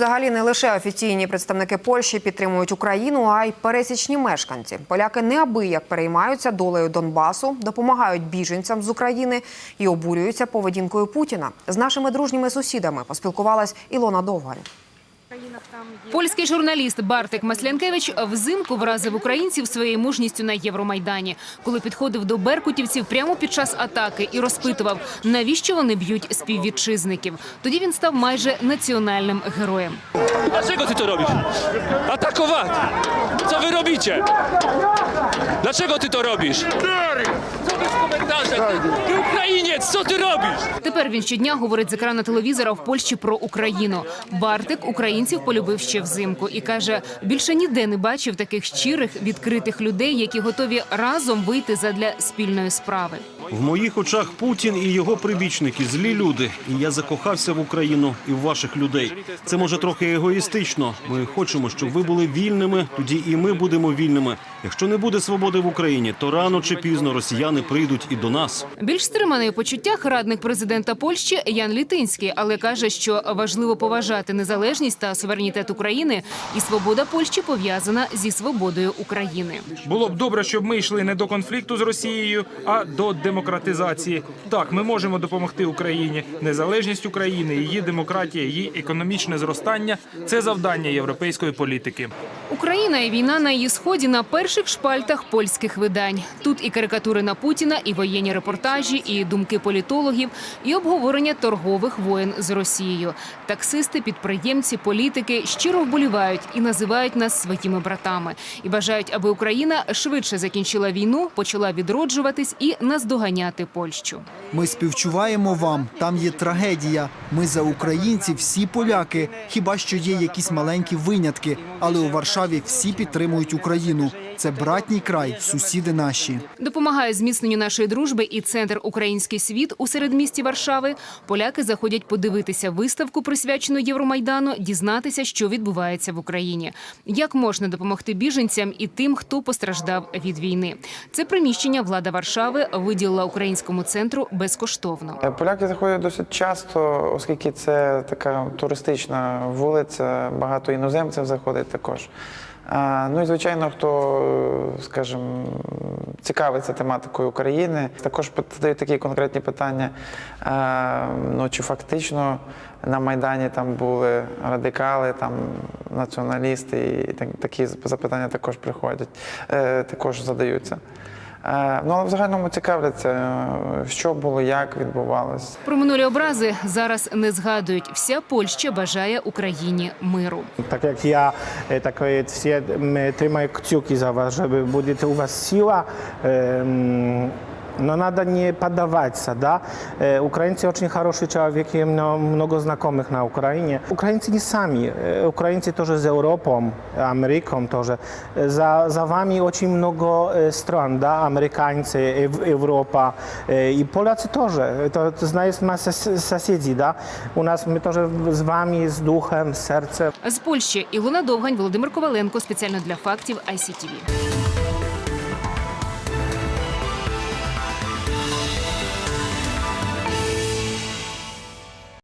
Взагалі не лише офіційні представники Польщі підтримують Україну, а й пересічні мешканці. Поляки неабияк переймаються долею Донбасу, допомагають біженцям з України і обурюються поведінкою Путіна. З нашими дружніми сусідами поспілкувалась Ілона Довгань. Польський журналіст Бартик Маслянкевич взимку вразив українців своєю мужністю на Євромайдані, коли підходив до беркутівців прямо під час атаки і розпитував, навіщо вони б'ють співвітчизників. Тоді він став майже національним героєм. Dlaczego ty to робиш? Atakować! Co wy robicie? Dlaczego ty to robisz? Co wy w komentarzach? Ty Ukrainiec, co ty robisz? Тепер він щодня говорить з екрану телевізора в Польщі про Україну. Бартик українців полюбив ще взимку і каже, більше ніде не бачив таких щирих, відкритих людей, які готові разом вийти задля спільної справи. В моїх очах Путін і його прибічники злі люди. І я закохався в Україну і в ваших людей. Це може трохи егоїстично. Ми хочемо, щоб ви були вільними. Тоді і ми будемо вільними. Якщо не буде свободи в Україні, то рано чи пізно росіяни прийдуть і до нас. Більш стриманий у почуттях радник президента Польщі Ян Літинський, але каже, що важливо поважати незалежність та суверенітет України, і свобода Польщі пов'язана зі свободою України. Було б добре, щоб ми йшли не до конфлікту з Росією, а до демократизації. Так, ми можемо допомогти Україні. Незалежність України, її демократія, її економічне зростання це завдання європейської політики. Україна і війна на її сході на перших шпальтах польських видань. Тут і карикатури на Путіна, і воєнні репортажі, і думки політологів, і обговорення торгових воєн з Росією. Таксисти, підприємці, політики щиро вболівають і називають нас своїми братами, і бажають, аби Україна швидше закінчила війну, почала відроджуватись і наздоганяти Польщу. Ми співчуваємо вам. Там є трагедія. Ми за українців, всі поляки. Хіба що є якісь маленькі винятки, але у Варшаві всі підтримують Україну. Це братній край, сусіди наші. Допомагає зміцненню нашої дружби і центр Український світ у середмісті Варшави. Поляки заходять подивитися виставку, присвячену Євромайдану, дізнатися, що відбувається в Україні, як можна допомогти біженцям і тим, хто постраждав від війни. Це приміщення влада Варшави виділила українському центру безкоштовно. Е, Поляки заходять досить часто, оскільки це така туристична вулиця, багато іноземців заходить також. Ну і звичайно, хто, скажімо, цікавиться тематикою України, також задають такі конкретні питання. Ну чи фактично на Майдані там були радикали, там націоналісти, і так- такі запитання також приходять, е, також задаються. Е, Ну, але в загальному цікавляться, е, що було, як відбувалося. Про минулі образи зараз не згадують. Вся Польща бажає Україні миру. Так як я так e, всі ми кцюки за вас, щоб буде у вас сила. Ем, Но надо не поддаваться, да. Э, Украинцы очень хороший человек, и мно- много знакомых на Украине. Украинцы не сами, э, украинцы тоже с Европой, Америком тоже. Э, За, за вами очень много э, стран, да, американцы, Эв- Европа, э, и поляцы тоже. Это, это знает масса с- соседей, да. У нас мы тоже с вами, с духом, с сердцем. З Польщі Ілона Довгань, Володимир Коваленко спеціально для фактів ICTV.